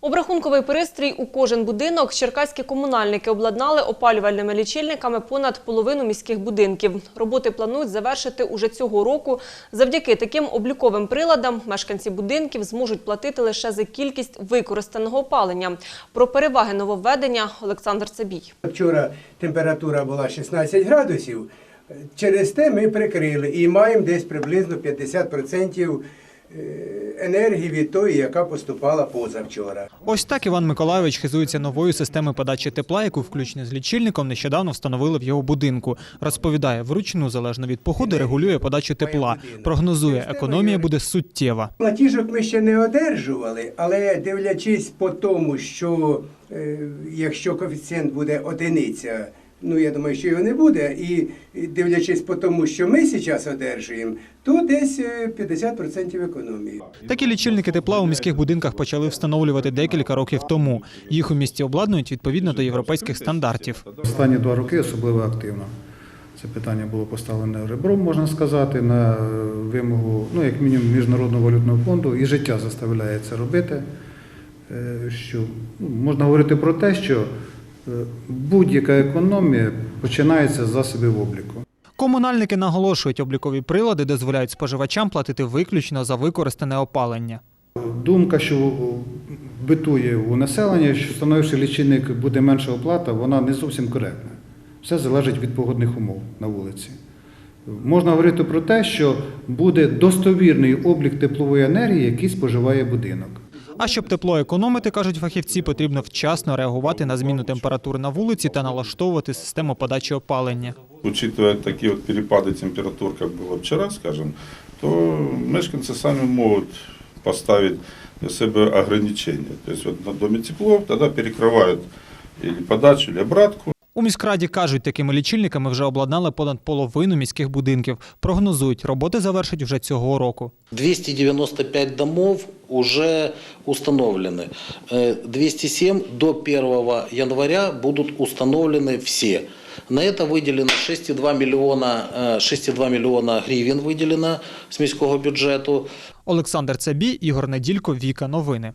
Обрахунковий пристрій у кожен будинок черкаські комунальники обладнали опалювальними лічильниками понад половину міських будинків. Роботи планують завершити уже цього року. Завдяки таким обліковим приладам мешканці будинків зможуть платити лише за кількість використаного опалення. Про переваги нововведення Олександр Цабій. Вчора температура була 16 градусів. Через те ми прикрили і маємо десь приблизно 50% енергії від тої, яка поступала позавчора. Ось так Іван Миколайович хизується новою системою подачі тепла, яку включно з лічильником нещодавно встановили в його будинку. Розповідає, вручну залежно від погоди регулює подачу тепла. Прогнозує, економія буде суттєва. Платіжок ми ще не одержували, але дивлячись по тому, що е, якщо коефіцієнт буде одиниця, ну я думаю, що його не буде, і дивлячись по тому, що ми зараз одержуємо, то десь е, 50% економії. Такі лічильники тепла у міських будинках почали встановлювати декілька років тому. Їх у місті обладнують відповідно до європейських стандартів. Останні два роки особливо активно. Це питання було поставлене ребром, можна сказати, на е, вимогу, ну, як мінімум, Міжнародного валютного фонду, і життя заставляє це робити. Е, Що, ну, можна говорити про те, що е, будь-яка економія починається з засобів обліку. Комунальники наголошують, облікові прилади дозволяють споживачам платити виключно за використане опалення. Думка, що битує у населення, що встановивши лічильник буде менша оплата, вона не зовсім коректна. Все залежить від погодних умов на вулиці. Можна говорити про те, що буде достовірний облік теплової енергії, який споживає будинок. А щоб тепло економити, кажуть фахівці, потрібно вчасно реагувати на зміну температури на вулиці та налаштовувати систему подачі опалення. Учитывая такие вот перепады температур, как было вчера, скажем, то мешканцы сами могут поставить для себя ограничения. То есть вот на доме тепло, тогда перекрывают или подачу, или обратку. У міськраді кажуть, такими лічильниками вже обладнали понад половину міських будинків. Прогнозують, роботи завершать вже цього року. 295 домов уже установлены. Э, 207 до 1 января будут установлены все. На это выделено 6,2 миллиона, э, 6,2 миллиона гривен выделено с міського бюджету. Олександр Цабій, Ігор Неділько, Віка. Новини.